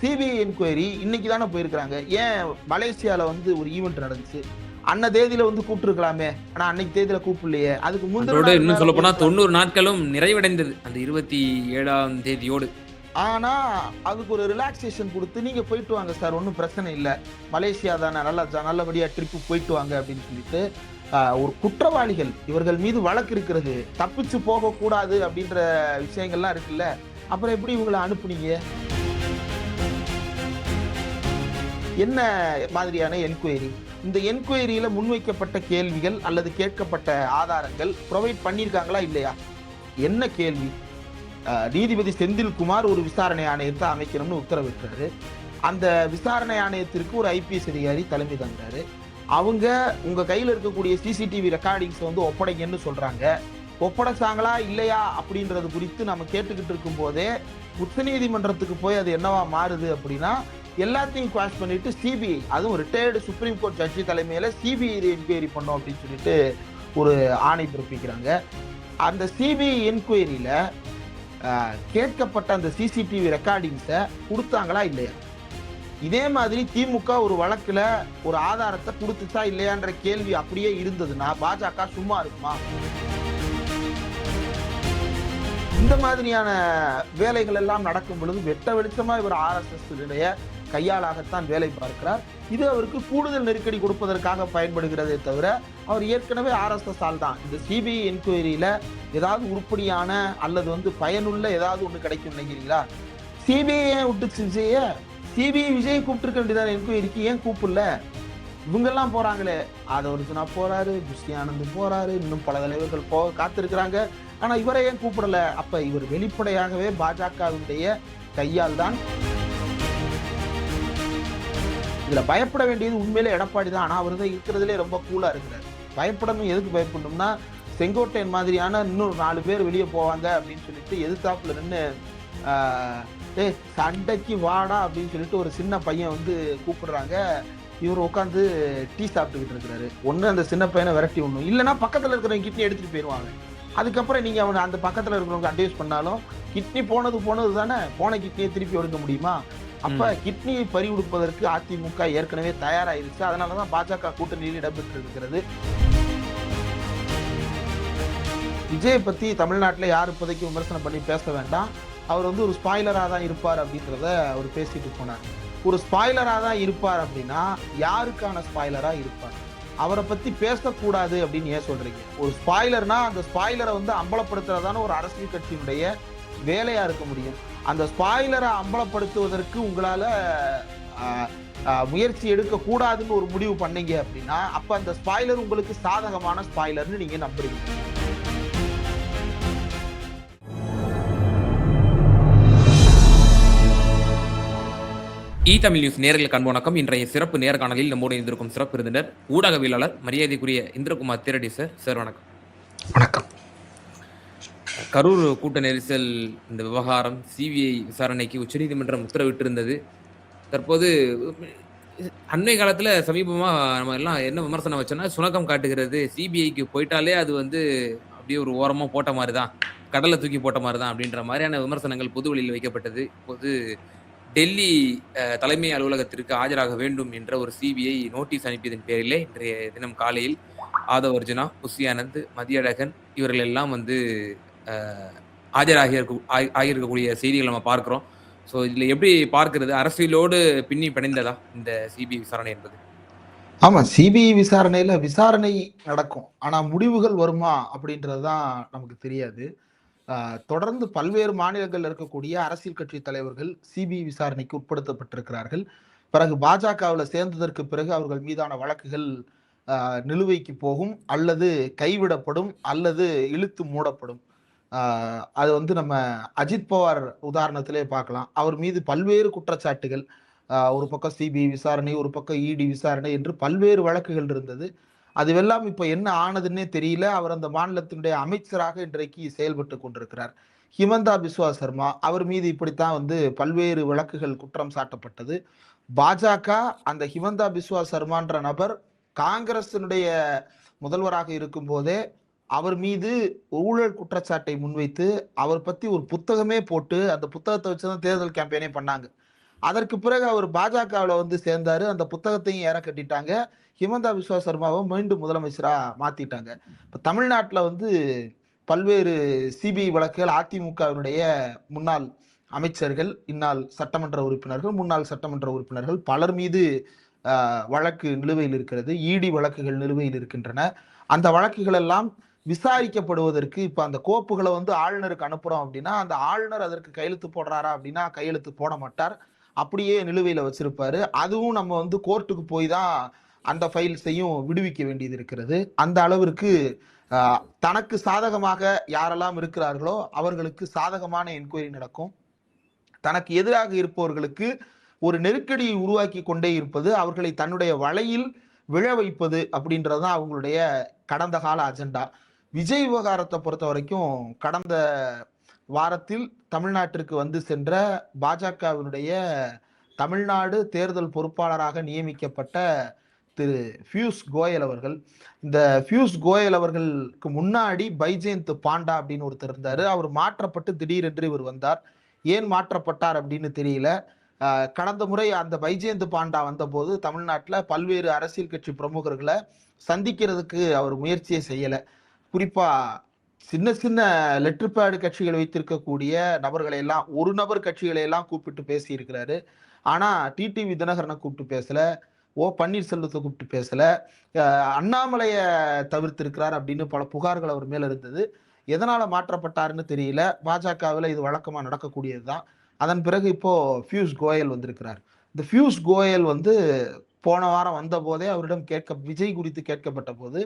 CBI enquiry இன்னைக்கு தானே போயிருக்கிறாங்க. ஏன் மலேசியால வந்து ஒரு ஈவெண்ட் நடந்துச்சு? அன்ன தேதியில வந்து கூப்பிட்டுருக்கலாமே. ஆனா அன்னைக்கு தேதியில கூப்பிடலையே. அதுக்கு நாள் இன்னும் சொல்ல போனா. தொண்ணூறு நாட்களும் நிறைவடைந்தது அந்த இருபத்தி ஏழாம் தேதியோடு. ஆனா அதுக்கு ஒரு ரிலாக்ஸேஷன் கொடுத்து நீங்க போயிட்டு வாங்க சார் ஒன்றும் பிரச்சனை இல்லை. மலேசியா தானே நல்லா நல்லபடியா ட்ரிப்பு போயிட்டு வாங்க அப்படின்னு சொல்லிட்டு ஒரு குற்றவாளிகள் இவர்கள் மீது வழக்கு இருக்கிறது. தப்பிச்சு போக கூடாது அப்படின்ற விஷயங்கள்லாம் இருக்குல்ல. அப்புறம் எப்படி இவங்களை அனுப்புனீங்க? என்ன மாதிரியான என்கொயரி இந்த என்கொயரியில் முன்வைக்கப்பட்ட கேள்விகள் அல்லது கேட்கப்பட்ட ஆதாரங்கள் ப்ரொவைட் பண்ணியிருக்காங்களா இல்லையா? என்ன கேள்வி? நீதிபதி செந்தில்குமார் ஒரு விசாரணை ஆணையத்தை அமைக்கணும்னு உத்தரவிட்டாரு அந்த விசாரணை ஆணையத்திற்கு ஒரு ஐபிஎஸ் அதிகாரி தலைமை தந்தாரு அவங்க உங்கள் கையில் இருக்கக்கூடிய சிசிடிவி ரெக்கார்டிங்ஸ் வந்து ஒப்படைங்கன்னு சொல்கிறாங்க ஒப்படைச்சாங்களா இல்லையா அப்படின்றது குறித்து நம்ம கேட்டுக்கிட்டு இருக்கும் போதே உச்சநீதிமன்றத்துக்கு போய் அது என்னவா மாறுது அப்படின்னா எல்லாத்தையும் குவாஷ் பண்ணிட்டு சிபிஐ அதுவும் ரிட்டையர்டு சுப்ரீம் கோர்ட் ஜட்ஜி தலைமையில் சிபிஐ என்கொயரி பண்ணோம் அப்படின்னு சொல்லிட்டு ஒரு ஆணை பிறப்பிக்கிறாங்க. அந்த சிபிஐ என்கொயரியில் கேட்கப்பட்ட அந்த சிசிடிவி ரெக்கார்டிங்ஸை கொடுத்தாங்களா இல்லையா? இதே மாதிரி திமுக ஒரு வழக்கில் ஒரு ஆதாரத்தை கொடுத்துச்சா இல்லையான்ற கேள்வி அப்படியே இருந்ததுன்னா பாஜக சும்மா இருக்குமா? இந்த மாதிரியான வேலைகள் எல்லாம் நடக்கும் பொழுது வெட்ட வெளிச்சமாக இவர் ஆர்எஸ்எஸ் கையாளாகத்தான் வேலை பார்க்கிறார். இது அவருக்கு கூடுதல் நெருக்கடி கொடுப்பதற்காக பயன்படுகிறதே தவிர அவர் ஏற்கனவே ஆர்எஸ்எஸ் ஆள் தான். இந்த சிபிஐ என்கொயரியில் ஏதாவது உருப்படியான அல்லது வந்து பயனுள்ள ஏதாவது ஒன்று கிடைக்கும் நினைக்கிறீங்களா? சிபிஐ ஏன் விட்டுச்சு விஜய சிபிஐ விஜய் கூப்பிட்டுருக்க வேண்டியதான என்கொயரிக்கு ஏன் கூப்பிடல? இவங்கெல்லாம் போறாங்களே. ஆதவர்ஜுனா போகிறாரு புஷி ஆனந்த் போகிறாரு இன்னும் பல தலைவர்கள் போக காத்திருக்கிறாங்க. ஆனால் இவரை ஏன் கூப்பிடல? அப்போ இவர் வெளிப்படையாகவே பாஜகவினுடைய கையால் தான் இதில் பயப்பட வேண்டியது உண்மையிலே எடப்பாடி தான். ஆனால் அவர் தான் இருக்கிறதுலே ரொம்ப கூலாக இருக்கிறார். பயப்படணும் எதுக்கு பயப்படணும்னா செங்கோட்டையன் மாதிரியான இன்னும் நாலு பேர் வெளியே போவாங்க அப்படின்னு சொல்லிட்டு எதிர்த்தாப்புல நின்று ஏய் சண்டைக்கு வாடா அப்படின்னு சொல்லிட்டு ஒரு சின்ன பையன் வந்து கூப்பிடுறாங்க. இவர் உட்காந்து டீ சாப்பிட்டுக்கிட்டு இருக்கிறாரு. ஒன்று அந்த சின்ன பையனை விரட்டி ஒன்றும் இல்லைன்னா பக்கத்தில் இருக்கிறவங்க கிட்னி எடுத்துகிட்டு போயிடுவாங்க அதுக்கப்புறம் நீங்கள் அவனை அந்த பக்கத்தில் இருக்கிறவங்க அட்வைஸ் பண்ணாலும் கிட்னி போனது போனது தானே? போன கிட்னியை திருப்பி எடுக்க முடியுமா? அப்ப கிட்னியை பறி கொடுப்பதற்கு அதிமுக ஏற்கனவே தயாராயிருச்சு. அதனாலதான் பாஜக கூட்டணியில் இடம்பெற்று இருக்கிறது விஜயை பத்தி தமிழ்நாட்டில் யார் இப்போதைக்கு விமர்சனம் பண்ணி பேச வேண்டாம். அவர் வந்து ஒரு ஸ்பாய்லராக தான் இருப்பார் அப்படின்றத அவர் பேசிட்டு போனார். ஒரு ஸ்பாய்லராக தான் இருப்பார் அப்படின்னா யாருக்கான ஸ்பாய்லராக இருப்பார்? அவரை பத்தி பேசக்கூடாது அப்படின்னு ஏன் சொல்றீங்க? ஒரு ஸ்பாய்லர்னா அந்த ஸ்பாய்லரை வந்து அம்பலப்படுத்துறதான ஒரு அரசியல் கட்சியினுடைய வேலையா இருக்க முடியும். அந்த ஸ்பாய்லரை அம்பலப்படுத்துவதற்கு உங்களால முயற்சி எடுக்க கூடாதுன்னு ஒரு முடிவு பண்ணீங்க அப்படின்னா அப்ப அந்த ஸ்பாய்லர் உங்களுக்கு சாதகமான ஸ்பாய்லர்னு நீங்க நம்புறீங்க. இ தமிழ் நியூஸ் நேர்களுக்கு அன்பு வணக்கம். இன்றைய சிறப்பு நேர்காணலில் நம்மோடு இருந்திருக்கும் சிறப்பு விருந்தினர் ஊடகவியலாளர் மரியாதைக்குரிய இந்திரகுமார் திரடி சார். சார் வணக்கம். வணக்கம். கரூர் கூட்ட நெரிசல் இந்த விவகாரம் சிபிஐ விசாரணைக்கு உச்சநீதிமன்றம் உத்தரவிட்டிருந்தது. தற்போது அண்மை காலத்தில் சமீபமாக நம்ம எல்லாம் என்ன விமர்சனம் வச்சோம்னா சுணக்கம் காட்டுகிறது. சிபிஐக்கு போயிட்டாலே அது வந்து அப்படியே ஒரு ஓரமாக போட்ட மாதிரி தான் கடலை தூக்கி போட்ட மாதிரி தான் அப்படின்ற மாதிரியான விமர்சனங்கள் பொது வழியில் வைக்கப்பட்டது. இப்போது டெல்லி தலைமை அலுவலகத்திற்கு ஆஜராக வேண்டும் என்ற ஒரு சிபிஐ நோட்டீஸ் அனுப்பியதன் பேரிலே இன்றைய தினம் காலையில் ஆதவ் அர்ஜுனா புஷி ஆனந்த் மதியழகன் இவர்கள் எல்லாம் வந்து ஆஜராகி இருக்க ஆகியிருக்கக்கூடிய செய்திகள் நம்ம பார்க்குறோம். ஸோ இதில் எப்படி பார்க்கிறது? அரசியலோடு பின்னி பிணைந்ததா இந்த சிபிஐ விசாரணை என்பது? ஆமாம் சிபிஐ விசாரணையில் விசாரணை நடக்கும். ஆனால் முடிவுகள் வருமா அப்படின்றது தான் நமக்கு தெரியாது. தொடர்ந்து பல்வேறு மாநிலங்களில் இருக்கக்கூடிய அரசியல் கட்சி தலைவர்கள் சிபிஐ விசாரணைக்கு உட்படுத்தப்பட்டிருக்கிறார்கள். பிறகு பாஜகவில் சேர்ந்ததற்கு பிறகு அவர்கள் மீதான வழக்குகள் நிலுவைக்கு போகும் அல்லது கைவிடப்படும் அல்லது இழுத்து மூடப்படும். அது வந்து நம்ம அஜித் பவார் உதாரணத்திலே பார்க்கலாம். அவர் மீது பல்வேறு குற்றச்சாட்டுகள் ஒரு பக்கம் சிபிஐ விசாரணை ஒரு பக்கம் இடி விசாரணை என்று பல்வேறு வழக்குகள் இருந்தது. அதுவெல்லாம் இப்போ என்ன ஆனதுன்னே தெரியல. அவர் அந்த மாநிலத்தினுடைய அமைச்சராக இன்றைக்கு செயல்பட்டு கொண்டிருக்கிறார். ஹிமந்தா பிஸ்வா சர்மா அவர் மீது இப்படித்தான் வந்து பல்வேறு வழக்குகள் குற்றம் சாட்டப்பட்டது. பாஜக அந்த ஹிமந்தா பிஸ்வா சர்மான்ற நபர் காங்கிரசினுடைய முதல்வராக இருக்கும் போதே அவர் மீது ஊழல் குற்றச்சாட்டை முன்வைத்து அவர் பத்தி ஒரு புத்தகமே போட்டு அந்த புத்தகத்தை வச்சுதான் தேர்தல் கேம்பெயினே பண்ணாங்க. அதற்கு பிறகு அவர் பாஜகவில் வந்து சேர்ந்தாரு. அந்த புத்தகத்தையும் ஏற கட்டிட்டாங்க. ஹிமந்தா விஸ்வா சர்மாவை மீண்டும் முதலமைச்சராக மாத்திட்டாங்க. இப்போ தமிழ்நாட்டில் வந்து பல்வேறு சிபிஐ வழக்குகள் அதிமுகவினுடைய முன்னாள் அமைச்சர்கள் இந்நாள் சட்டமன்ற உறுப்பினர்கள் முன்னாள் சட்டமன்ற உறுப்பினர்கள் பலர் மீது வழக்கு நிலுவையில் இருக்கிறது. இடி வழக்குகள் நிலுவையில் இருக்கின்றன. அந்த வழக்குகள் எல்லாம் விசாரிக்கப்படுவதற்கு இப்ப அந்த கோப்புகளை வந்து ஆளுநருக்கு அனுப்புறோம் அப்படின்னா அந்த ஆளுநர் அதற்கு கையெழுத்து போடுறாரா அப்படின்னா கையெழுத்து போட மாட்டார். அப்படியே நிலுவையில வச்சிருப்பாரு. அதுவும் நம்ம வந்து கோர்ட்டுக்கு போய் தான் அந்த ஃபைல்ஸையும் விடுவிக்க வேண்டியது இருக்கிறது. அந்த அளவிற்கு தனக்கு சாதகமாக யாரெல்லாம் இருக்கிறார்களோ அவர்களுக்கு சாதகமான என்கொயரி நடக்கும். தனக்கு எதிராக இருப்பவர்களுக்கு ஒரு நெருக்கடியை உருவாக்கி கொண்டே இருப்பது அவர்களை தன்னுடைய வலையில் விழ வைப்பது அப்படின்றது தான் அவங்களுடைய கடந்த கால அஜெண்டா. விஜய் விவகாரத்தை பொறுத்த வரைக்கும் கடந்த வாரத்தில் தமிழ்நாட்டிற்கு வந்து சென்ற பாஜகவினுடைய தமிழ்நாடு தேர்தல் பொறுப்பாளராக நியமிக்கப்பட்ட திரு பியூஷ் கோயல் அவர்கள். இந்த பியூஷ் கோயல் அவர்களுக்கு முன்னாடி பைஜெயந்த் பாண்டா அப்படின்னு ஒருத்தர் இருந்தார். அவர் மாற்றப்பட்டு திடீரென்று இவர் வந்தார். ஏன் மாற்றப்பட்டார் அப்படின்னு தெரியல. கடந்த முறை அந்த பைஜெயந்த் பாண்டா வந்தபோது தமிழ்நாட்டில் பல்வேறு அரசியல் கட்சி பிரமுகர்களை சந்திக்கிறதுக்கு அவர் முயற்சியை செய்யலை. குறிப்பா சின்ன சின்ன லெட்டர் பேடு கட்சிகள் வைத்திருக்கக்கூடிய நபர்களை எல்லாம் ஒரு நபர் கட்சிகளை எல்லாம் கூப்பிட்டு பேசி இருக்கிறாரு ஆனா டிடிவி தினகரனை கூப்பிட்டு பேசல. ஓ பன்னீர்செல்வத்தை கூப்பிட்டு பேசல. அண்ணாமலையை தவிர்த்திருக்கிறார் அப்படின்னு பல புகார்கள் அவர் மேல இருந்தது. எதனால மாற்றப்பட்டாருன்னு தெரியல. பாஜகவில் இது வழக்கமா நடக்கக்கூடியதுதான். அதன் பிறகு இப்போ பியூஷ் கோயல் வந்திருக்கிறார். இந்த பியூஷ் கோயல் வந்து போன வாரம் வந்த போதே அவரிடம் கேட்க விஜய் குறித்து கேட்கப்பட்ட போது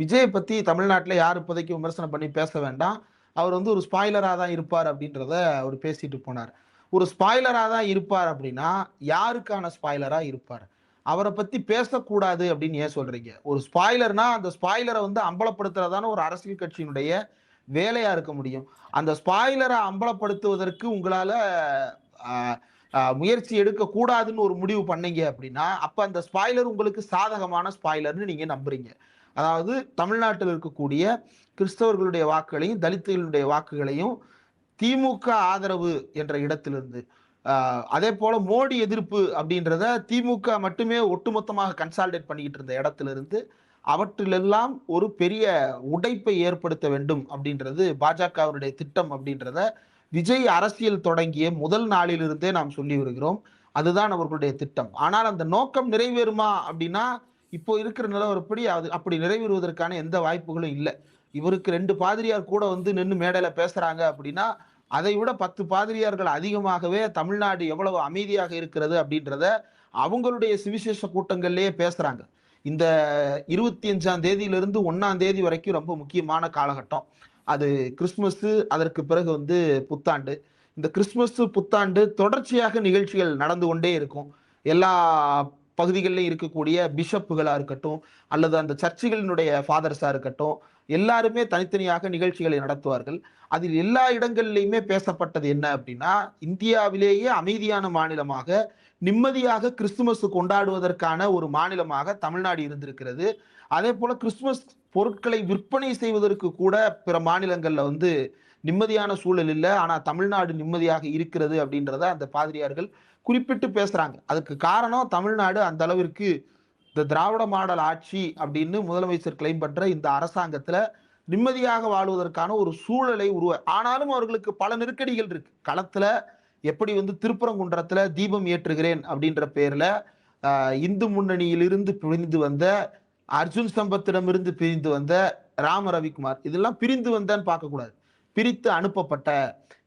விஜயை பத்தி தமிழ்நாட்டில் யார் இப்போதைக்கு விமர்சனம் பண்ணி பேச வேண்டாம். அவர் வந்து ஒரு ஸ்பாய்லராக தான் இருப்பார் அப்படின்றத அவர் பேசிட்டு போனார். ஒரு ஸ்பாய்லராக தான் இருப்பார் அப்படின்னா யாருக்கான ஸ்பாய்லராக இருப்பார்? அவரை பத்தி பேசக்கூடாது அப்படின்னு ஏன் சொல்றீங்க? ஒரு ஸ்பாய்லர்னா அந்த ஸ்பாய்லரை வந்து அம்பலப்படுத்துறதான ஒரு அரசியல் கட்சியினுடைய வேலையா இருக்க முடியும். அந்த ஸ்பாய்லரை அம்பலப்படுத்துவதற்கு உங்களால முயற்சி எடுக்க கூடாதுன்னு ஒரு முடிவு பண்ணீங்க அப்படின்னா அப்ப அந்த ஸ்பாய்லர் உங்களுக்கு சாதகமான ஸ்பாய்லர்னு நீங்க நம்புறீங்க. அதாவது தமிழ்நாட்டில் இருக்கக்கூடிய கிறிஸ்தவர்களுடைய வாக்குகளையும் தலித்துகளுடைய வாக்குகளையும் திமுக ஆதரவு என்ற இடத்திலிருந்து அதே போல மோடி எதிர்ப்பு அப்படின்றத திமுக மட்டுமே ஒட்டுமொத்தமாக கன்சால்டேட் பண்ணிக்கிட்டு இருந்த இடத்திலிருந்து அவற்றிலெல்லாம் ஒரு பெரிய உடைப்பை ஏற்படுத்த வேண்டும் அப்படின்றது பாஜகவினுடைய திட்டம் அப்படின்றத விஜய் அரசியல் தொடங்கிய முதல் நாளிலிருந்தே நாம் சொல்லி வருகிறோம். அதுதான் அவர்களுடைய திட்டம். ஆனால் அந்த நோக்கம் நிறைவேறுமா அப்படின்னா இப்போ இருக்கிற நிலவரப்படி அது அப்படி நிறைவேறுவதற்கான எந்த வாய்ப்புகளும் இல்லை. இவருக்கு ரெண்டு பாதிரியார் கூட வந்து நின்று மேடையில் பேசுகிறாங்க அப்படின்னா அதை விட பத்து பாதிரியார்கள் அதிகமாகவே தமிழ்நாடு எவ்வளவு அமைதியாக இருக்கிறது அப்படின்றத அவங்களுடைய சுவிசேஷ கூட்டங்கள்லேயே பேசுகிறாங்க இந்த இருபத்தி அஞ்சாம் தேதியிலிருந்து ஒன்றாம் தேதி வரைக்கும் ரொம்ப முக்கியமான காலகட்டம். அது கிறிஸ்துமஸ் அதற்கு பிறகு வந்து புத்தாண்டு. இந்த கிறிஸ்துமஸ் புத்தாண்டு தொடர்ச்சியாக நிகழ்ச்சிகள் நடந்து கொண்டே இருக்கும். எல்லா பகுதிகளில் இருக்கக்கூடிய பிஷப்புகளாக இருக்கட்டும் அல்லது அந்த சர்ச்சுகளினுடைய ஃபாதர்ஸாக இருக்கட்டும் எல்லாருமே தனித்தனியாக நிகழ்ச்சிகளை நடத்துவார்கள். அதில் எல்லா இடங்கள்லையுமே பேசப்பட்டது என்ன அப்படின்னா இந்தியாவிலேயே அமைதியான மாநிலமாக நிம்மதியாக கிறிஸ்துமஸ் கொண்டாடுவதற்கான ஒரு மாநிலமாக தமிழ்நாடு இருந்திருக்கிறது. அதே போல கிறிஸ்துமஸ் பொருட்களை விற்பனை செய்வதற்கு கூட பிற மாநிலங்கள்ல வந்து நிம்மதியான சூழல் இல்லை. ஆனால் தமிழ்நாடு நிம்மதியாக இருக்கிறது அப்படின்றத அந்த பாதிரியார்கள் குறிப்பிட்டு பேசுறாங்க. அதுக்கு காரணம் தமிழ்நாடு அந்த அளவிற்கு இந்த திராவிட மாடல் ஆட்சி அப்படின்னு முதலமைச்சர் கிளைம் பண்ற இந்த அரசாங்கத்துல நிம்மதியாக வாழ்வதற்கான ஒரு சூழலை உருவ ஆனாலும் அவர்களுக்கு பல நெருக்கடிகள் இருக்கு. களத்துல எப்படி வந்து திருப்பரங்குன்றத்துல தீபம் ஏற்றுகிறேன் அப்படின்ற பேர்ல இந்து முன்னணியிலிருந்து பிரிந்து வந்த அர்ஜுன் சம்பத்திடமிருந்து பிரிந்து வந்த ராம ரவிக்குமார். இதெல்லாம் பிரிந்து வந்தேன்னு பார்க்கக்கூடாது. பிரித்து அனுப்பப்பட்ட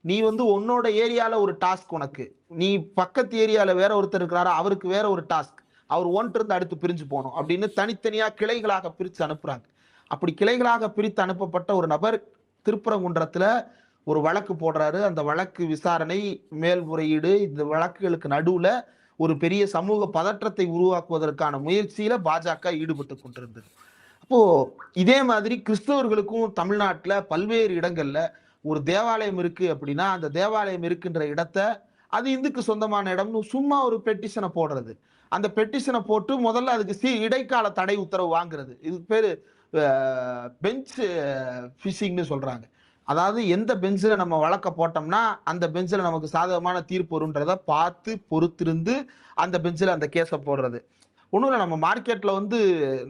நீ வந்து உன்னோட ஏரியால ஒரு டாஸ்க் உனக்கு. நீ பக்கத்து ஏரியால வேற ஒருத்தர் இருக்கிறாரா அவருக்கு வேற ஒரு டாஸ்க் அவர் ஒன்று இருந்து அடுத்து பிரிஞ்சு போகணும் அப்படின்னு தனித்தனியா கிளைகளாக பிரித்து அனுப்புறாங்க. அப்படி கிளைகளாக பிரித்து அனுப்பப்பட்ட ஒரு நபர் திருப்பரங்குன்றத்துல ஒரு வழக்கு போடுறாரு. அந்த வழக்கு விசாரணை மேல்முறையீடு இந்த வழக்குகளுக்கு நடுவுல ஒரு பெரிய சமூக பதற்றத்தை உருவாக்குவதற்கான முயற்சியில பாஜக ஈடுபட்டு கொண்டிருந்தது. அப்போ இதே மாதிரி கிறிஸ்தவர்களுக்கும் தமிழ்நாட்டில் பல்வேறு இடங்கள்ல ஒரு தேவாலயம் இருக்கு அப்படின்னா அந்த தேவாலயம் இருக்கின்ற இடத்த அது இந்துக்கு சொந்தமான இடம்னு சும்மா ஒரு பெட்டிஷனை போடுறது. அந்த பெட்டிஷனை போட்டு முதல்ல அதுக்கு சி இடைக்கால தடை உத்தரவு வாங்குறது. இதுக்கு பேர் பெஞ்ச் ஃபிஷிங்னு சொல்கிறாங்க அதாவது எந்த பெஞ்சில் நம்ம வழக்க போட்டோம்னா அந்த பெஞ்சில் நமக்கு சாதகமான தீர்ப்பு வரும்ன்றத பார்த்து பொறுத்திருந்து அந்த பெஞ்சில் அந்த கேஸை போடுறது. ஒன்றும் இல்லை நம்ம மார்க்கெட்டில் வந்து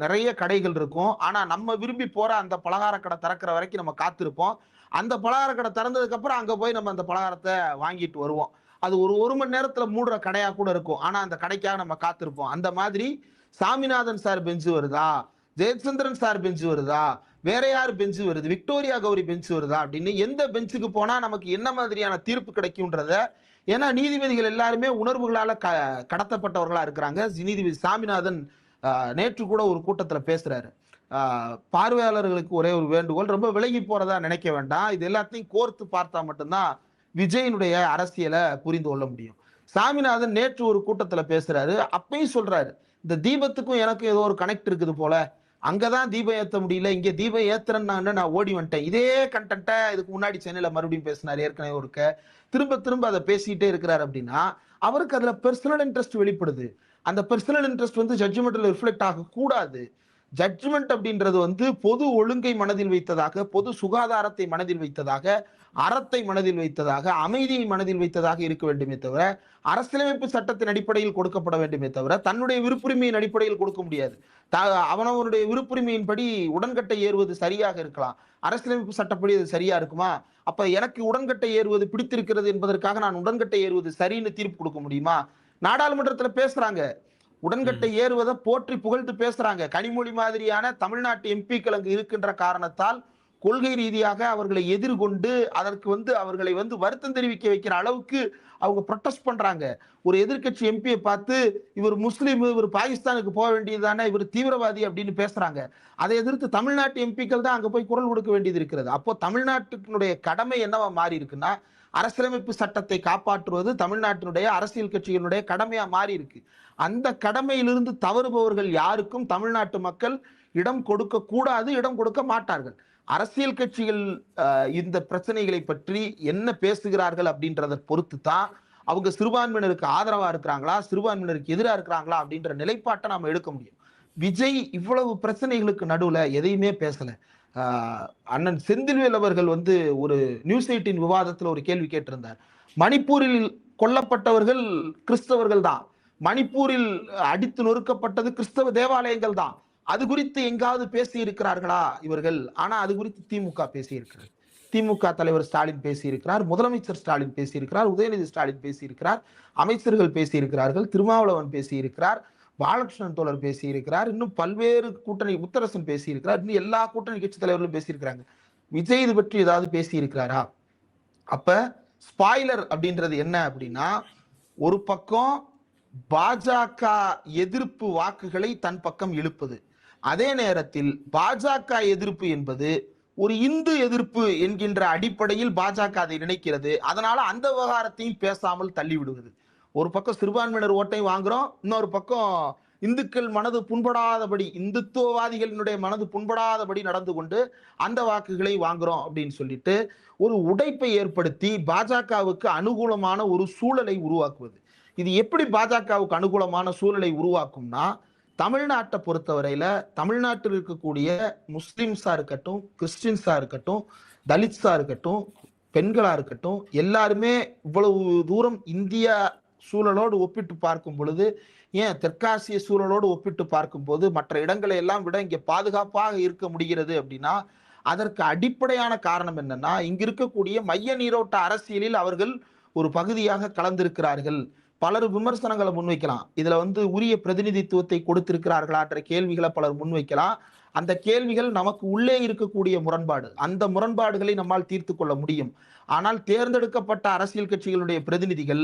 நிறைய கடைகள் இருக்கும். ஆனால் நம்ம விரும்பி போகிற அந்த பலகார கடை திறக்கிற வரைக்கும் நம்ம காத்திருப்போம். அந்த பலகார கடை திறந்ததுக்கப்புறம் அங்கே போய் நம்ம அந்த பலகாரத்தை வாங்கிட்டு வருவோம். அது ஒரு ஒரு மணி நேரத்தில் மூடுற கடையாக கூட இருக்கும். ஆனால் அந்த கடைக்காக நம்ம காத்திருப்போம். அந்த மாதிரி சாமிநாதன் சார் பெஞ்சு வருதா? ஜெயச்சந்திரன் சார் பெஞ்சு வருதா? வேற யார் பெஞ்சு வருது? விக்டோரியா கௌரி பெஞ்சு வருதா? அப்படின்னு எந்த பெஞ்சுக்கு போனா நமக்கு என்ன மாதிரியான தீர்ப்பு கிடைக்கும்ன்றத ஏன்னா நீதிபதிகள் எல்லாருமே உணர்வுகளால் க கடத்தப்பட்டவர்களா இருக்கிறாங்க. நீதிபதி சாமிநாதன் நேற்று கூட ஒரு கூட்டத்தில் பேசுறாரு. பார்வையாளர்களுக்கு ஒரே ஒரு வேண்டுகோள் ரொம்ப விலகி போறதா நினைக்க வேண்டாம். இது எல்லாத்தையும் கோர்த்து பார்த்தா மட்டும்தான் விஜயனுடைய அரசியலை புரிந்து கொள்ள முடியும். சாமிநாதன் நேற்று ஒரு கூட்டத்துல பேசுறாரு. அப்பயும் சொல்றாரு இந்த தீபத்துக்கும் எனக்கும் ஏதோ ஒரு கனெக்ட் இருக்குது போல. அங்கதான் தீபம் ஏத்த முடியல. இங்க தீபம் ஏத்துறேன்னு நான் ஓடி வந்துட்டேன். இதே கண்டென்ட்டை இதுக்கு முன்னாடி சென்னையில மறுபடியும் பேசினார் ஏற்கனவே ஒருக்க. திரும்ப திரும்ப அதை பேசிக்கிட்டே இருக்கிறார் அப்படின்னா அவருக்கு அதுல பெர்சனல் இன்ட்ரெஸ்ட் வெளிப்படுது. அந்த பெர்சனல் இன்ட்ரெஸ்ட் வந்து ஜட்ஜ்மெண்ட்ல ரிஃப்ளெக்ட் ஆக கூடாது ஜட்ஜ்மெண்ட் அப்படின்றது வந்து பொது ஒழுங்கை மனதில் வைத்ததாக பொது சுகாதாரத்தை மனதில் வைத்ததாக அறத்தை மனதில் வைத்ததாக அமைதியை மனதில் வைத்ததாக இருக்க வேண்டுமே தவிர அரசியலமைப்பு சட்டத்தின் அடிப்படையில் கொடுக்கப்பட வேண்டுமே தவிர தன்னுடைய விருப்புரிமையின் அடிப்படையில் கொடுக்க முடியாது. த- அவனவனுடைய விருப்புரிமையின்படி உடன்கட்டை ஏறுவது சரியாக இருக்கலாம். அரசியலமைப்பு சட்டப்படி அது சரியா இருக்குமா? அப்ப எனக்கு உடன்கட்டை ஏறுவது பிடித்திருக்கிறது என்பதற்காக நான் உடன்கட்டை ஏறுவது சரின்னு தீர்ப்பு கொடுக்க முடியுமா? நாடாளுமன்றத்துல பேசுறாங்க. உடன்கட்டை ஏறுவதை போற்றி புகழ்ந்து பேசுறாங்க. கனிமொழி மாதிரியான தமிழ்நாட்டு எம்பிக்கள் அங்கு இருக்கின்ற காரணத்தால் கொள்கை ரீதியாக அவர்களை எதிர்கொண்டு அதற்கு வந்து அவர்களை வந்து வருத்தம் தெரிவிக்க வைக்கிற அளவுக்கு அவங்க ப்ரொட்டஸ்ட் பண்றாங்க. ஒரு எதிர்க்கட்சி எம்பியை பார்த்து இவர் முஸ்லீம் இவர் பாகிஸ்தானுக்கு போக வேண்டியதுதானே இவர் தீவிரவாதி அப்படின்னு பேசுறாங்க. அதை எதிர்த்து தமிழ்நாட்டு எம்பிக்கள் தான் அங்க போய் குரல் கொடுக்க வேண்டியது இருக்கிறது. அப்போ தமிழ்நாட்டினுடைய கடமை என்னவா மாறி இருக்குன்னா அரசியலமைப்பு சட்டத்தை காப்பாற்றுவது தமிழ்நாட்டினுடைய அரசியல் கட்சிகளுடைய கடமையா மாறி இருக்கு. அந்த கடமையிலிருந்து தவறுபவர்கள் யாருக்கும் தமிழ்நாட்டு மக்கள் இடம் கொடுக்க கூடாது இடம் கொடுக்க மாட்டார்கள். அரசியல் கட்சிகள் இந்த பிரச்சனைகளை பற்றி என்ன பேசுகிறார்கள் அப்படின்றத பொறுத்து தான் அவங்க சிறுபான்மையினருக்கு ஆதரவா இருக்கிறாங்களா சிறுபான்மையினருக்கு எதிராக இருக்கிறாங்களா அப்படின்ற நிலைப்பாட்டை நாம எடுக்க முடியும். விஜய் இவ்வளவு பிரச்சனைகளுக்கு நடுவுல எதையுமே பேசல. அண்ணன் செந்தில்வேல் அவர்கள் வந்து ஒரு நியூஸ் எயிட்டின் விவாதத்துல ஒரு கேள்வி கேட்டிருந்தார். மணிப்பூரில் கொல்லப்பட்டவர்கள் கிறிஸ்தவர்கள் தான். மணிப்பூரில் அடித்து நொறுக்கப்பட்டது கிறிஸ்தவ தேவாலயங்கள் தான் அது குறித்து எங்காவது பேசி இருக்கிறார்களா இவர்கள்? ஆனா அது குறித்து திமுக பேசியிருக்கிறது. திமுக தலைவர் ஸ்டாலின் பேசியிருக்கிறார் முதலமைச்சர் ஸ்டாலின் பேசியிருக்கிறார் உதயநிதி ஸ்டாலின் பேசியிருக்கிறார் அமைச்சர்கள் பேசியிருக்கிறார்கள் திருமாவளவன் பேசியிருக்கிறார் பாலகிருஷ்ணன் தோழர் பேசியிருக்கிறார் இன்னும் பல்வேறு கூட்டணி முத்தரசன் பேசியிருக்கிறார் இன்னும் எல்லா கூட்டணி கட்சி தலைவர்களும் பேசியிருக்கிறாங்க. விஜய் இது பற்றி ஏதாவது பேசியிருக்கிறாரா? அப்ப ஸ்பாய்லர் அப்படின்றது என்ன அப்படின்னா ஒரு பக்கம் பாஜக எதிர்ப்பு வாக்குகளை தன் பக்கம் இழுப்பது. அதே நேரத்தில் பாஜக எதிர்ப்பு என்பது ஒரு இந்து எதிர்ப்பு என்கின்ற அடிப்படையில் பாஜக அதை நினைக்கிறது. அதனால அந்த விவகாரத்தையும் பேசாமல் தள்ளிவிடுவது. ஒரு பக்கம் சிறுபான்மையினர் ஓட்டை வாங்குறோம் இன்னொரு பக்கம் இந்துக்கள் மனது புண்படாதபடி இந்துத்துவவாதிகளினுடைய மனது புண்படாதபடி நடந்து கொண்டு அந்த வாக்குகளை வாங்குறோம் அப்படின்னு சொல்லிட்டு ஒரு உடைப்பை ஏற்படுத்தி பாஜகவுக்கு அனுகூலமான ஒரு சூழலை உருவாக்குவது. இது எப்படி பாஜகவுக்கு அனுகூலமான சூழலை உருவாக்கும்னா தமிழ்நாட்டை பொறுத்தவரையில தமிழ்நாட்டில் இருக்கக்கூடிய முஸ்லிம்ஸா இருக்கட்டும் கிறிஸ்டின்ஸா இருக்கட்டும் தலித்ஸா இருக்கட்டும் பெண்களா இருக்கட்டும் எல்லாருமே இவ்வளவு தூரம் இந்திய சூழலோடு ஒப்பிட்டு பார்க்கும் பொழுது ஏன் தெற்காசிய சூழலோடு ஒப்பிட்டு பார்க்கும்போது மற்ற இடங்களை எல்லாம் விட இங்கே பாதுகாப்பாக இருக்க முடிகிறது அப்படின்னா அதற்கு அடிப்படையான காரணம் என்னன்னா இங்க இருக்கக்கூடிய மைய நீரோட்ட அரசியலில் அவர்கள் ஒரு பகுதியாக கலந்திருக்கிறார்கள். பலர் விமர்சனங்களை முன்வைக்கலாம். இதுல வந்து உரிய பிரதிநிதித்துவத்தை கொடுத்திருக்கிறார்களான்ற கேள்விகளை பலர் முன்வைக்கலாம். அந்த கேள்விகள் நமக்கு உள்ளே இருக்கக்கூடிய முரண்பாடு. அந்த முரண்பாடுகளை நம்மால் தீர்த்து கொள்ள முடியும். ஆனால் தேர்ந்தெடுக்கப்பட்ட அரசியல் கட்சிகளுடைய பிரதிநிதிகள்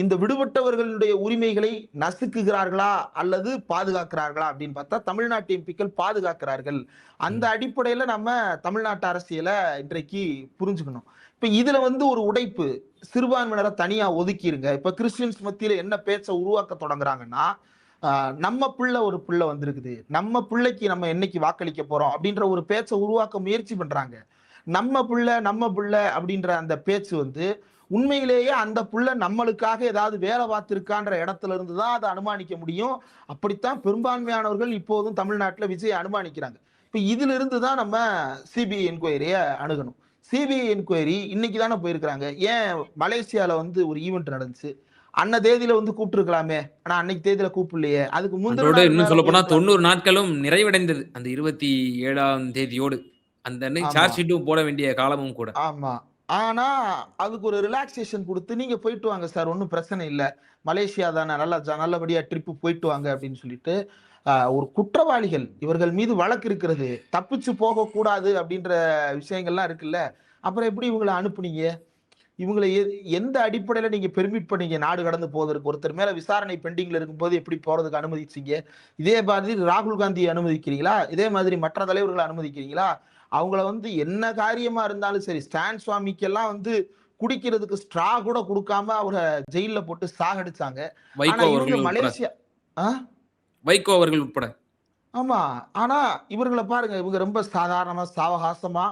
இந்த விடுபட்டவர்களுடைய உரிமைகளை நசுக்குகிறார்களா அல்லது பாதுகாக்கிறார்களா அப்படின்னு பார்த்தா தமிழ்நாட்டு எம்பிக்கள் பாதுகாக்கிறார்கள். அந்த அடிப்படையில நம்ம தமிழ்நாட்டு அரசியலை இன்றைக்கு புரிஞ்சுக்கணும். இப்ப இதுல வந்து ஒரு உடைப்பு சிறுபான்மையினரை தனியா ஒதுக்கிருங்க. இப்ப கிறிஸ்டியன்ஸ் மத்தியில என்ன பேச்சை உருவாக்க தொடங்குறாங்கன்னா நம்ம பிள்ளை ஒரு பிள்ளை வந்திருக்குது. நம்ம பிள்ளைக்கு நம்ம என்னைக்கு வாக்களிக்க போறோம் அப்படின்ற ஒரு பேச்சை உருவாக்க முயற்சி பண்றாங்க. நம்ம பிள்ளை நம்ம பிள்ளை அப்படின்ற அந்த பேச்சு வந்து உண்மையிலேயே அந்த புள்ள நம்மளுக்காக ஏதாவது வேலை பார்த்துருக்கான்ற இடத்துல இருந்து தான் அதை அனுமானிக்க முடியும். அப்படித்தான் பெரும்பான்மையானவர்கள் இப்போதும் தமிழ்நாட்டில் விஜய் அனுமானிக்கிறாங்க. இப்போ இதுல இருந்து தான் நம்ம சிபிஐ என்கொயரியை அணுகணும். சிபிஐ என்கொயரி இன்னைக்கு தானே போயிருக்கிறாங்க. ஏன் மலேசியால வந்து ஒரு ஈவெண்ட் நடந்துச்சு? அன்ன தேதியில வந்து கூப்பிட்டுருக்கலாமே. ஆனா அன்னைக்கு தேதியில கூப்பிடலையே. அதுக்கு நாள் இன்னும் சொல்ல போனா. தொண்ணூறு நாட்களும் நிறைவடைந்தது. அந்த இருபத்தி ஏழாம் தேதியோடு. அந்த அன்னைக்கு. சார்ஜ் ஷீட்டும் போட வேண்டிய காலமும் கூட. ஆமா. ஆனா அதுக்கு ஒரு ரிலாக்ஸேஷன் கொடுத்து நீங்க போயிட்டு வாங்க சார். ஒன்றும் பிரச்சனை இல்லை. மலேசியா தானே. நல்லா நல்லபடியா ட்ரிப்பு போயிட்டு வாங்க அப்படின்னு சொல்லிட்டு ஒரு குற்றவாளிகள் இவர்கள் மீது வழக்கு இருக்கிறது தப்பிச்சு போக கூடாது அப்படின்ற விஷயங்கள்லாம் இருக்குல்ல? அப்புறம் எப்படி இவங்களை அனுப்புனீங்க? இவங்களை எந்த அடிப்படையில நீங்க பெர்மிட் பண்ணீங்க? நாடு கடந்து போவதற்கு ஒருத்தர் மேல விசாரணை பெண்டிங்ல இருக்கும்போது எப்படி போறதுக்கு அனுமதிச்சீங்க? இதே மாதிரி ராகுல் காந்தி அனுமதிக்கிறீங்களா? இதே மாதிரி மற்ற தலைவர்களை அனுமதிக்கிறீங்களா? அவங்கள வந்து என்ன காரியமா இருந்தாலும் சரி ஸ்டான் சுவாமிக்கெல்லாம் வந்து குடிக்கிறதுக்கு ஸ்ட்ரா கூட கொடுக்காம அவரை ஜெயில்ல போட்டு சாகடிச்சாங்க. மலேசியா ஆ? வைகோ அவர்கள் உட்பட. ஆமா. ஆனா இவர்களை பாருங்க இவங்க ரொம்ப சாதாரணமா சாவகாசமா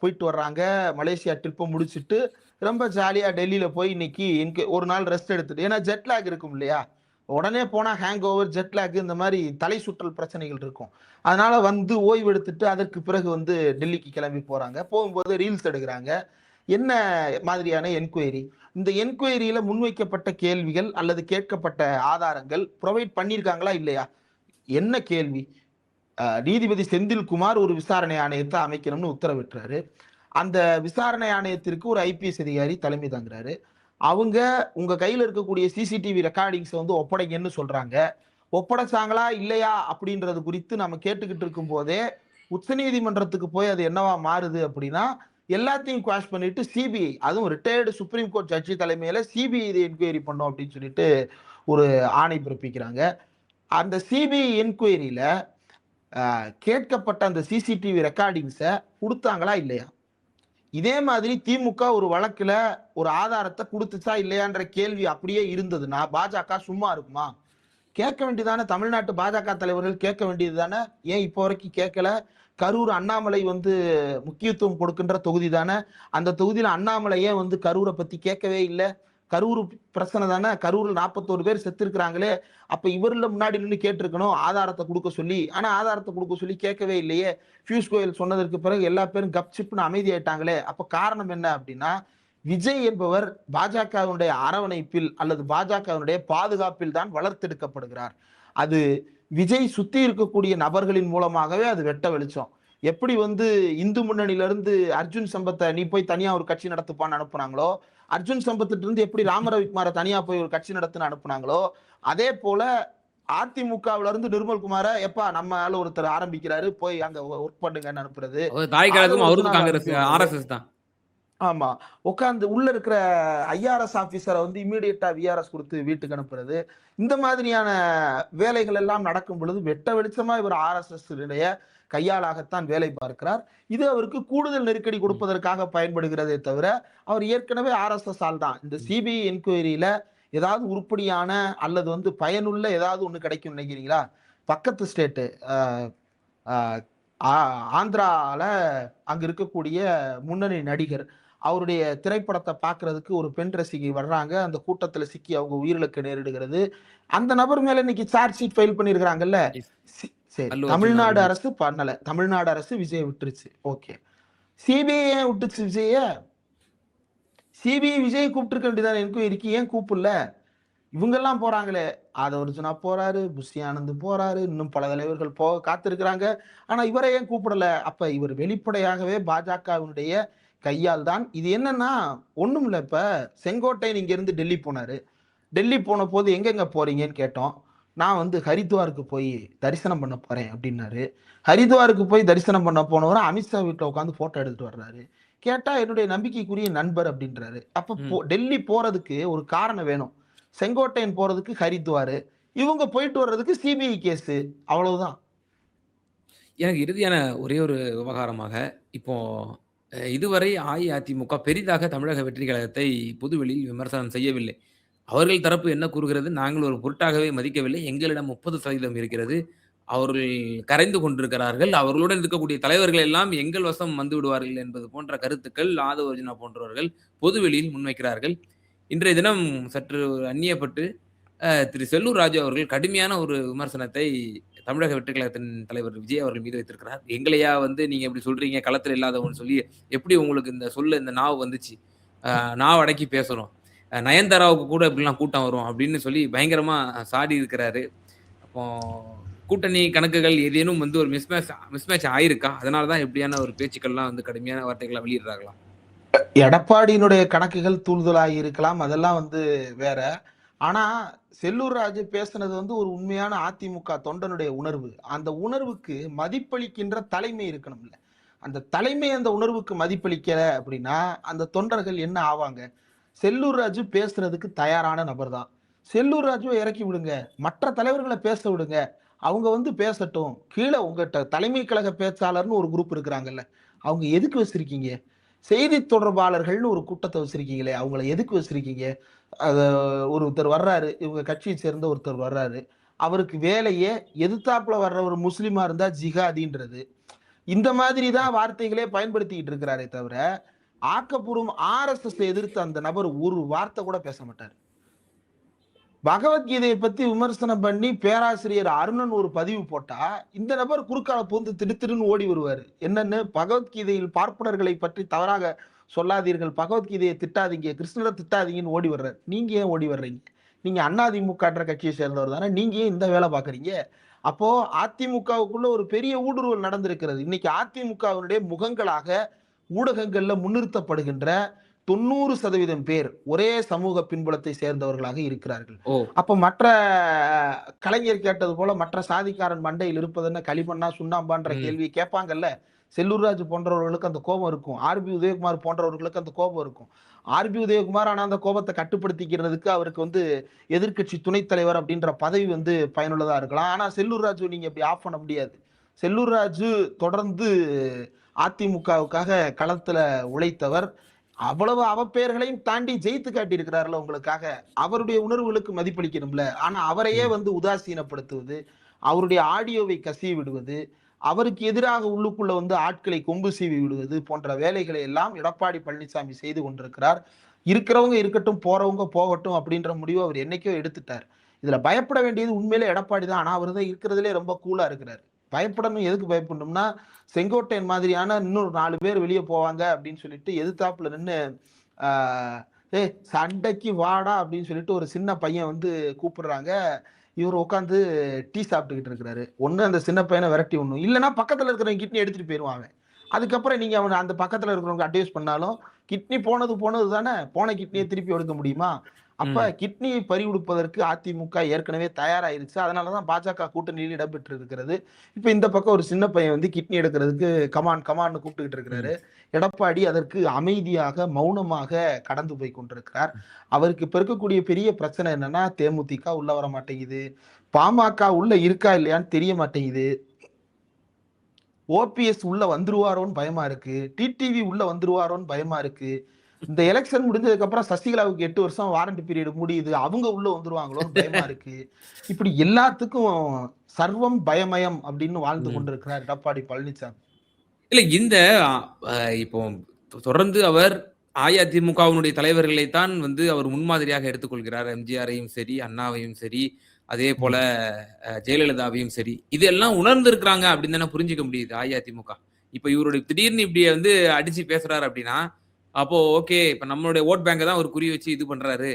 போயிட்டு வர்றாங்க. மலேசியா ட்ரிப்பை முடிச்சுட்டு ரொம்ப ஜாலியா டெல்லியில போய் இன்னைக்கு எனக்கு ஒரு நாள் ரெஸ்ட் எடுத்துட்டு ஏன்னா ஜெட்லாக் இருக்கும் இல்லையா? உடனே போனா ஹேங் ஓவர் ஜெட்லாக் இந்த மாதிரி தலை சுற்றல் பிரச்சனைகள் இருக்கும். அதனால வந்து ஓய்வு எடுத்துட்டு அதற்கு பிறகு வந்து டெல்லிக்கு கிளம்பி போறாங்க. போகும்போது ரீல்ஸ் எடுக்கிறாங்க. என்ன மாதிரியான என்கொயரி இந்த என்கொயரியில முன்வைக்கப்பட்ட கேள்விகள் அல்லது கேட்கப்பட்ட ஆதாரங்கள் ப்ரொவைட் பண்ணியிருக்காங்களா இல்லையா? என்ன கேள்வி? நீதிபதி செந்தில்குமார் ஒரு விசாரணை ஆணையத்தை அமைக்கணும்னு உத்தரவிட்டுறாரு. அந்த விசாரணை ஆணையத்திற்கு ஒரு ஐபிஎஸ் அதிகாரி தலைமை தாங்குறாரு. அவங்க உங்க கையில இருக்கக்கூடிய சிசிடிவி ரெக்கார்டிங்ஸை வந்து ஒப்படைங்கன்னு சொல்றாங்க. ஒப்படைச்சாங்களா இல்லையா அப்படின்றது குறித்து நம்ம கேட்டுக்கிட்டு இருக்கும் போதே உச்சநீதிமன்றத்துக்கு போய் அது என்னவா மாறுது அப்படின்னா எல்லாத்தையும் குவாஷ் பண்ணிட்டு சிபிஐ அதுவும் ரிட்டையர்டு சுப்ரீம் கோர்ட் ஜட்ஜி தலைமையில சிபிஐ இதை என்கொயரி பண்ணோம் அப்படின்னு சொல்லிட்டு ஒரு ஆணை பிறப்பிக்கிறாங்க. அந்த சிபிஐ என்கொயரியில கேட்கப்பட்ட அந்த சிசிடிவி ரெக்கார்டிங்ஸை கொடுத்தாங்களா இல்லையா? இதே மாதிரி திமுக ஒரு வழக்குல ஒரு ஆதாரத்தை கொடுத்துச்சா இல்லையான்ற கேள்வி அப்படியே இருந்ததுன்னா பாஜக சும்மா இருக்குமா? கேட்க வேண்டியதானே? தமிழ்நாட்டு பாஜக தலைவர்கள் கேட்க வேண்டியது தானே ஏன் இப்போ வரைக்கும் கேட்கல? கரூர் அண்ணாமலை வந்து முக்கியத்துவம் கொடுக்கின்ற தொகுதி தானே அந்த தொகுதியில் அண்ணாமலையே வந்து கரூரை பற்றி கேட்கவே இல்லை. கரூர் பிரச்சனை தானே? கரூரில் நாற்பத்தோரு பேர் செத்துருக்குறாங்களே. அப்போ இவரில் முன்னாடி நின்று கேட்டிருக்கணும். ஆதாரத்தை கொடுக்க சொல்லி. ஆனால் ஆதாரத்தை கொடுக்க சொல்லி கேட்கவே இல்லையே. பியூஷ் கோயல் சொன்னதற்கு பிறகு எல்லா பேரும் கப்சிப்னு அமைதியாயிட்டாங்களே. அப்போ காரணம் என்ன அப்படின்னா விஜய் என்பவர் பாஜகவினுடைய அரவணைப்பில் அல்லது பாஜகவினுடைய பாதுகாப்பில் தான் வளர்த்தெடுக்கப்படுகிறார். அது விஜய் சுத்தி இருக்கக்கூடிய நபர்களின் மூலமாகவே அது வெட்ட வெளிச்சம். எப்படி வந்து இந்து முன்னணியில இருந்து அர்ஜுன் சம்பத்தை நீ போய் தனியா ஒரு கட்சி நடத்துப்பான்னு அனுப்புனாங்களோ அர்ஜுன் சம்பத்திட்ட இருந்து எப்படி ராம ரவிக்குமாரை தனியா போய் ஒரு கட்சி நடத்துன்னு அனுப்புனாங்களோ அதே போல அதிமுகவுல இருந்து நிர்மல்குமாரை எப்பா நம்ம ஆளு ஒருத்தர் ஆரம்பிக்கிறாரு போய் அங்க ஒர்க் பண்ணுங்கன்னு அனுப்புறது. ஆமா. உட்காந்து உள்ள இருக்கிற ஐஆர்எஸ் ஆபீசரை வந்து இமீடியட்டா விஆர்எஸ் கொடுத்து வீட்டுக்கு அனுப்புறது. இந்த மாதிரியான வேலைகள் எல்லாம் நடக்கும் பொழுது வெட்ட வெளிச்சமா இவர் ஆர்எஸ்எஸ் கையாளாகத்தான் வேலை பார்க்கிறார். இது அவருக்கு கூடுதல் நெருக்கடி கொடுப்பதற்காக பயன்படுகிறதே தவிர அவர் ஏற்கனவே ஆர்எஸ்எஸ் ஆள் தான். இந்த சிபிஐ என்கொயரியில ஏதாவது உருப்படியான அல்லது வந்து பயனுள்ள ஏதாவது ஒண்ணு கிடைக்கும் நினைக்கிறீங்களா? பக்கத்து ஸ்டேட்டு ஆந்திராவில் அங்கே இருக்கக்கூடிய முன்னணி நடிகர். அவருடைய திரைப்படத்தை பார்க்கிறதுக்கு ஒரு பெண் ரசிகை வர்றாங்க. அந்த கூட்டத்துல சிக்கி அவங்க உயிரிழக்க நேரிடுகிறது. அந்த நபர் மேல இன்னைக்கு சார்ஜ் ஷீட் ஃபைல் பண்ணியிருக்கிறாங்கல்ல? சரி. அர்ஜுன் தமிழ்நாடு. அரசு பண்ணல. தமிழ்நாடு அரசு விஜய் விட்டுருச்சு. ஓகே. சிபிஐ ஏன் விட்டுச்சு விஜய? சிபிஐ விஜய் கூப்பிட்டுருக்க வேண்டியதான என்கொயரிக்கு ஏன் கூப்பிடல? இவங்கெல்லாம் போறாங்களே. ஆதவர்ஜுனா போறாரு புஷி ஆனந்த் போறாரு இன்னும் பல தலைவர்கள் போக காத்திருக்கிறாங்க. ஆனா இவரை ஏன் கூப்பிடல? அப்ப இவர் வெளிப்படையாகவே பாஜகவினுடைய கையால் தான் இது என்னன்னா ஒண்ணும் இல்ல இப்ப செங்கோட்டையன் இங்க இருந்து டெல்லி போனாரு. டெல்லி போன போது எங்கெங்க போறீங்கன்னு கேட்டோம். நான் வந்து ஹரித்வாருக்கு போய் தரிசனம் பண்ண போறேன் அப்படின்னாரு. ஹரித்வாருக்கு போய் தரிசனம் பண்ண போனவரை அமித்ஷா வீட்டில் உட்காந்து போட்டோ எடுத்துட்டு வர்றாரு. கேட்டா என்னுடைய நம்பிக்கைக்குரிய நண்பர் அப்படின்றாரு. அப்ப டெல்லி போறதுக்கு ஒரு காரணம் வேணும். செங்கோட்டையன் போறதுக்கு ஹரித்வார். இவங்க போயிட்டு வர்றதுக்கு சிபிஐ கேஸ். அவ்வளவுதான். எனக்கு இறுதியான ஒரே ஒரு விவகாரமாக இப்போ இதுவரை அஇஅதிமுக பெரிதாக தமிழக வெற்றி கழகத்தை பொதுவெளியில் விமர்சனம் செய்யவில்லை. அவர்கள் தரப்பு என்ன கூறுகிறது? நாங்கள் ஒரு பொருட்டாகவே மதிக்கவில்லை. எங்களிடம் முப்பது சதவீதம் இருக்கிறது. அவர்கள் கரைந்து கொண்டிருக்கிறார்கள். அவர்களுடன் இருக்கக்கூடிய தலைவர்கள் எல்லாம் எங்கள் வசம் வந்து விடுவார்கள் என்பது போன்ற கருத்துக்கள் ஆதவர்ஜினா போன்றவர்கள் பொதுவெளியில் முன்வைக்கிறார்கள். இன்றைய தினம் சற்று அந்நியப்பட்டு திரு செல்லூர் ராஜு அவர்கள் கடுமையான ஒரு விமர்சனத்தை தமிழக வெற்றிக்கழகத்தின் தலைவர் விஜய் அவர்கள் மீது வைத்திருக்கிறார். எங்களையா வந்து நீங்க இப்படி சொல்றீங்க களத்தில் இல்லாதவன்னு சொல்லி எப்படி உங்களுக்கு இந்த சொல்ல இந்த நாவு வந்துச்சு? அஹ், நாவு அடக்கி பேசுறோம். நயன்தாராவுக்கு கூட இப்படிலாம் கூட்டம் வரும் அப்படின்னு சொல்லி பயங்கரமா சாடி இருக்கிறாரு. அப்போ கூட்டணி கணக்குகள் ஏதேனும் வந்து ஒரு மிஸ்மேட்ச் மிஸ்மேட்ச் ஆயிருக்கா? அதனால தான் எப்படியான ஒரு பேச்சுக்கள்லாம் வந்து கடுமையான வார்த்தைகளை வெளியிடுறாங்களா எடப்பாடியினுடைய கணக்குகள் தூள்தலாகி இருக்கலாம். அதெல்லாம் வந்து வேற. ஆனா செல்லூர் ராஜு பேசுனது வந்து ஒரு உண்மையான அதிமுக தொண்டனுடைய உணர்வு. அந்த உணர்வுக்கு மதிப்பளிக்கின்ற தலைமை இருக்கணும்ல. அந்த தலைமை அந்த உணர்வுக்கு மதிப்பளிக்கல அப்படின்னா அந்த தொண்டர்கள் என்ன ஆவாங்க? செல்லூர் ராஜு பேசுறதுக்கு தயாரான நபர் தான் செல்லூர் ராஜுவை இறக்கி விடுங்க. மற்ற தலைவர்களை பேச விடுங்க. அவங்க வந்து பேசட்டும். கீழே உங்கள்கிட்ட தலைமை கழக பேச்சாளர்னு ஒரு குரூப் இருக்கிறாங்கல்ல. அவங்க எதுக்கு வச்சிருக்கீங்க? செய்தி தொடர்பாளர்கள்னு ஒரு கூட்டத்தை வச்சிருக்கீங்களே. அவங்கள எதுக்கு வச்சிருக்கீங்க? அது ஒருத்தர் வர்றாரு இவங்க கட்சியை சேர்ந்த ஒருத்தர் வர்றாரு. அவருக்கு வேலையே எதிர்த்தாப்புல வர்ற ஒரு முஸ்லீமா இருந்தா ஜிகாதின்றது இந்த மாதிரி தான் வார்த்தைகளே பயன்படுத்திக்கிட்டு இருக்கிறாரே தவிர ஆக்கப்பூர்வம் ஆர்எஸ்எஸ் எதிர்த்து அந்த நபர் ஒரு வார்த்தை கூட பேச மாட்டார். பகவத்கீதையை பத்தி விமர்சனம் பண்ணி பேராசிரியர் அருணன் ஒரு பதிவு போட்டா இந்த நபர் குறுக்கால பூந்து திடுத்திடுன்னு ஓடி வருவார். என்னன்னு பகவத்கீதையில் பார்ப்பனர்களை பற்றி தவறாக சொல்லாதீர்கள். பகவத்கீதையை திட்டாதீங்க. கிருஷ்ணரை திட்டாதீங்கன்னு ஓடி வர்றாரு. நீங்க ஏன் ஓடி வர்றீங்க? நீங்க அதிமுகன்ற கட்சியை சேர்ந்தவர் தானே. நீங்க ஏன் இந்த வேலை பாக்குறீங்க அப்போ அதிமுகவுக்குள்ள ஒரு பெரிய ஊடுருவல் நடந்திருக்கிறது. இன்னைக்கு அதிமுகவினுடைய முகங்களாக ஊடகங்கள்ல முன்னிறுத்தப்படுகின்ற தொண்ணூறு சதவீதம் பேர் ஒரே சமூக பின்புலத்தை சேர்ந்தவர்களாக இருக்கிறார்கள். அப்ப மற்ற கலைஞர் கேட்டது போல மற்ற சாதிக்காரன் மண்டையில் இருப்பது என்ன களிமண்ணா சுண்ணாம்பான்ற. கேள்வி கேட்பாங்கல்ல? செல்லூர்ராஜ் போன்றவர்களுக்கு அந்த கோபம் இருக்கும். ஆர்பி உதயகுமார் போன்றவர்களுக்கு அந்த கோபம் இருக்கும். ஆர்பி உதயகுமார் ஆனா அந்த கோபத்தை கட்டுப்படுத்திக்கிறதுக்கு அவருக்கு வந்து எதிர்க்கட்சி துணைத் தலைவர் அப்படின்ற பதவி வந்து பயனுள்ளதா இருக்கலாம். ஆனா செல்லூர் ராஜு நீங்க இப்படி ஆஃப் பண்ண முடியாது. செல்லூர் ராஜு தொடர்ந்து அதிமுகவுக்காக களத்துல உழைத்தவர். அவ்வளவு அவப்பெயர்களையும் தாண்டி ஜெயித்து காட்டியிருக்கிறார்ல உங்களுக்காக. அவருடைய உணர்வுகளுக்கு மதிப்பளிக்கணும்ல. ஆனா அவரையே. வந்து உதாசீனப்படுத்துவது அவருடைய ஆடியோவை கசிய விடுவது அவருக்கு எதிராக உள்ளுக்குள்ள வந்து ஆட்களை கொம்பு சீவி விடுவது போன்ற வேலைகளை எல்லாம் எடப்பாடி பழனிசாமி செய்து கொண்டிருக்கிறார். இருக்கிறவங்க இருக்கட்டும் போறவங்க போகட்டும் அப்படின்ற முடிவை அவர் என்னைக்கோ எடுத்துட்டார். இதுல பயப்பட வேண்டியது உண்மையிலே எடப்பாடி தான். ஆனா அவர் தான் இருக்கிறதுலே ரொம்ப கூலா இருக்கிறார். பயப்படணும். எதுக்கு பயப்படணும்னா செங்கோட்டையன் மாதிரியான இன்னொரு நாலு பேர் வெளியே போவாங்க அப்படின்னு சொல்லிட்டு எதிர்த்தாப்புல நின்று ஏ சண்டைக்கு வாடா அப்படின்னு சொல்லிட்டு ஒரு சின்ன பையன் வந்து கூப்பிடுறாங்க. இவர் உட்காந்து டீ சாப்பிட்டுக்கிட்டு இருக்கிறாரு. ஒண்ணு அந்த சின்ன பையனை விரட்டி ஒண்ணும் இல்லைன்னா பக்கத்துல இருக்கிறவங்க கிட்னி எடுத்துட்டு போயிருவாங்க. அதுக்கப்புறம் நீங்க அவனை அந்த பக்கத்துல இருக்கிறவங்க அட்வைஸ் பண்ணாலும் கிட்னி போனது போனது தானே? போன கிட்னியை திருப்பி எடுக்க முடியுமா? அப்ப. கிட்னியை பறி கொடுப்பதற்கு அதிமுக ஏற்கனவே தயாராயிருச்சு. அதனாலதான் பாஜக கூட்டணியில் இடம்பெற்று இருக்கிறது இப்ப இந்த பக்கம் ஒரு சின்ன பையன் வந்து கிட்னி எடுக்கிறதுக்கு கமான் கமான்னு கூப்பிட்டுக்கிட்டு இருக்கிறாரு. எடப்பாடி அதற்கு அமைதியாக மௌனமாக கடந்து போய் கொண்டிருக்கிறார். அவருக்கு இப்ப இருக்கக்கூடிய பெரிய பிரச்சனை என்னன்னா தேமுதிக உள்ள வர மாட்டேங்குது. பாமக உள்ள இருக்கா இல்லையான்னு தெரிய மாட்டேங்குது. ஓபிஎஸ் உள்ள வந்துருவாரோன்னு பயமா இருக்கு. டிடிவி உள்ள வந்துருவாரோன்னு பயமா இருக்கு. இந்த எலெக்ஷன் முடிஞ்சதுக்கு அப்புறம் சசிகலாவுக்கு எட்டு வருஷம் வாரண்ட் பீரியட் முடியுது. அவங்க உள்ள வந்துருவாங்களோன்னு பயமா இருக்கு. இப்படி எல்லாத்துக்கும் சர்வம் பயமயம் அப்படின்னு வாழ்ந்து. கொண்டிருக்கிறார் எடப்பாடி பழனிசாமி. இல்ல இந்த இப்போ தொடர்ந்து அவர் அஇஅதிமுகவினுடைய தலைவர்களை தான் வந்து அவர் முன்மாதிரியாக எடுத்துக்கொள்கிறார். எம்ஜிஆரையும் சரி அண்ணாவையும் சரி அதே போல ஜெயலலிதாவையும் சரி. இதெல்லாம் உணர்ந்து இருக்கிறாங்க அப்படின்னு தானே புரிஞ்சுக்க முடியுது அஇஅதிமுக. இப்ப இவருடைய திடீர்னு இப்படி வந்து அடிச்சு பேசுறாரு அப்படின்னா அப்போ ஓகே இப்ப நம்மளுடைய ஓட் பேங்கை தான் அவர் குறி வச்சு இது பண்றாரு.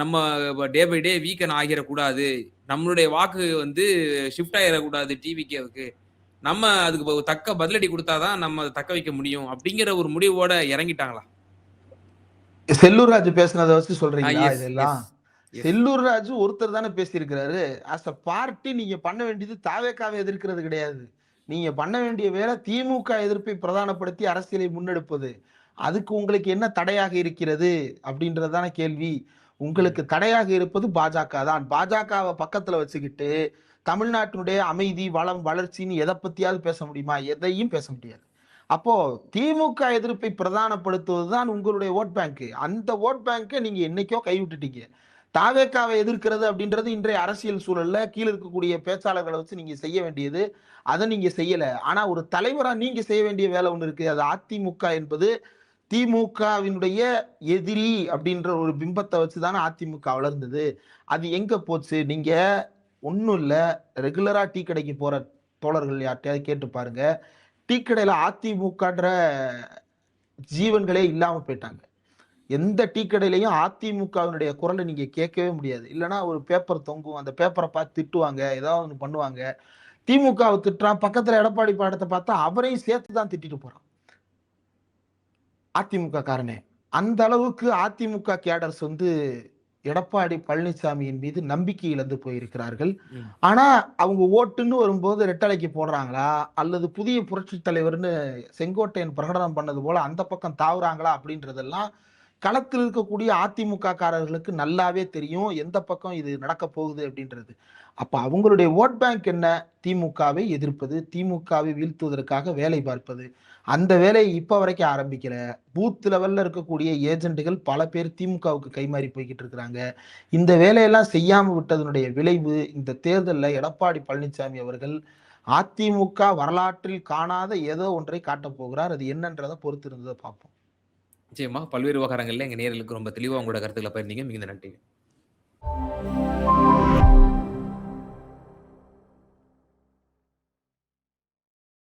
நம்ம டே பை டே வீக்கன் ஆகிடக்கூடாது. நம்மளுடைய வாக்கு வந்து ஷிஃப்ட் ஆகிடக்கூடாது டிவிகேவுக்கு நம்ம அதுக்கு தக்க பதிலடி கொடுத்தாதான் நம்ம தக்க வைக்க முடியும் அப்படிங்கிற ஒரு முடிவோட இறங்கிட்டாங்களா? செல்லூர் ராஜு பேசுனதை வச்சு சொல்றீங்களா இதெல்லாம். செல்லூர் ராஜு ஒருத்தர் தானே பேசியிருக்கிறாரு. அஸ் அ பார்ட்டி நீங்க பண்ண வேண்டியது தாவேக்காவை எதிர்க்கிறது கிடையாது. நீங்க பண்ண வேண்டிய வேலை திமுக எதிர்ப்பை பிரதானப்படுத்தி அரசியலை முன்னெடுப்பது. அதுக்கு உங்களுக்கு என்ன தடையாக இருக்கிறது அப்படின்றதான கேள்வி. உங்களுக்கு தடையாக இருப்பது பாஜக தான். பாஜகவை பக்கத்துல வச்சுக்கிட்டு தமிழ்நாட்டினுடைய அமைதி வளம் வளர்ச்சின்னு எதை பற்றியாவது பேச முடியுமா? எதையும் பேச முடியாது. அப்போ திமுக எதிர்ப்பை பிரதானப்படுத்துவது தான் உங்களுடைய ஓட் பேங்க்கு அந்த ஓட் பேங்க்கை நீங்க என்னைக்கோ கைவிட்டுட்டீங்க. தாவேக்காவை எதிர்க்கிறது அப்படின்றது இன்றைய அரசியல் சூழல்ல கீழே இருக்கக்கூடிய பேச்சாளர்களை வச்சு நீங்க செய்ய வேண்டியது. அதை நீங்க செய்யல. ஆனா ஒரு தலைவரா நீங்க செய்ய வேண்டிய வேலை ஒன்று இருக்கு. அது அதிமுக என்பது திமுகவினுடைய எதிரி அப்படின்ற ஒரு பிம்பத்தை வச்சுதானே அதிமுக வளர்ந்தது. அது எங்க போச்சு? நீங்க ஒன்றும் இல்லை. ரெகுலராக டீ கடைக்கு போகிற தோழர்கள் யார்கிட்டயாவது கேட்டு பாருங்க. டீ கடையில் அதிமுகன்ற ஜீவன்களே இல்லாமல் போயிட்டாங்க. எந்த டீ கடையிலையும் அதிமுகவினுடைய குரலை நீங்கள் கேட்கவே முடியாது. இல்லைன்னா ஒரு பேப்பர் தொங்கும். அந்த பேப்பரை பார்த்து திட்டுவாங்க. ஏதாவது ஒன்று பண்ணுவாங்க. திமுகவை திட்டுறான். பக்கத்தில் எடப்பாடி பாடத்தை பார்த்தா அவரையும் சேர்த்து தான் திட்டிட்டு போகிறான் அதிமுக காரனே. அந்த அளவுக்கு அதிமுக கேடர்ஸ் வந்து எடப்பாடி பழனிசாமியின் மீது நம்பிக்கை இழந்து போயிருக்கிறார்கள். ஆனா அவங்க ஓட்டுன்னு வரும்போது ரெட்டலைக்கு போடுறாங்களா? அல்லது புதிய புரட்சி தலைவர்னு செங்கோட்டையன் பிரகடனம் பண்ணது போல அந்த பக்கம் தாவுறாங்களா அப்படின்றதெல்லாம் களத்தில் இருக்கக்கூடிய அதிமுக காரர்களுக்கு நல்லாவே தெரியும். எந்த பக்கம் இது நடக்க போகுது அப்படின்றது. அப்ப அவங்களுடைய ஓட் பேங்க் என்ன? திமுகவை எதிர்ப்பது திமுகவை வீழ்த்துவதற்காக வேலை பார்ப்பது. அந்த வேலையை இப்போ வரைக்கும் ஆரம்பிக்கல. பூத் லெவலில் இருக்கக்கூடிய ஏஜென்ட்டுகள் பல பேர் திமுகவுக்கு கைமாறி போய்கிட்டு இருக்கிறாங்க. இந்த வேலையெல்லாம் செய்யாமல் விட்டதனுடைய விளைவு இந்த தேர்தலில் எடப்பாடி பழனிசாமி அவர்கள் அதிமுக வரலாற்றில் காணாத ஏதோ ஒன்றை காட்டப் போகிறார். அது என்னன்றதை பொறுத்து இருந்ததை பார்ப்போம். நிச்சயமா. பல்வேறு விவகாரங்களில் எங்கள் நேயர்களுக்கு ரொம்ப தெளிவாக உங்களோட கருத்துக்களை பயிருந்தீங்க மிகுந்த நன்றி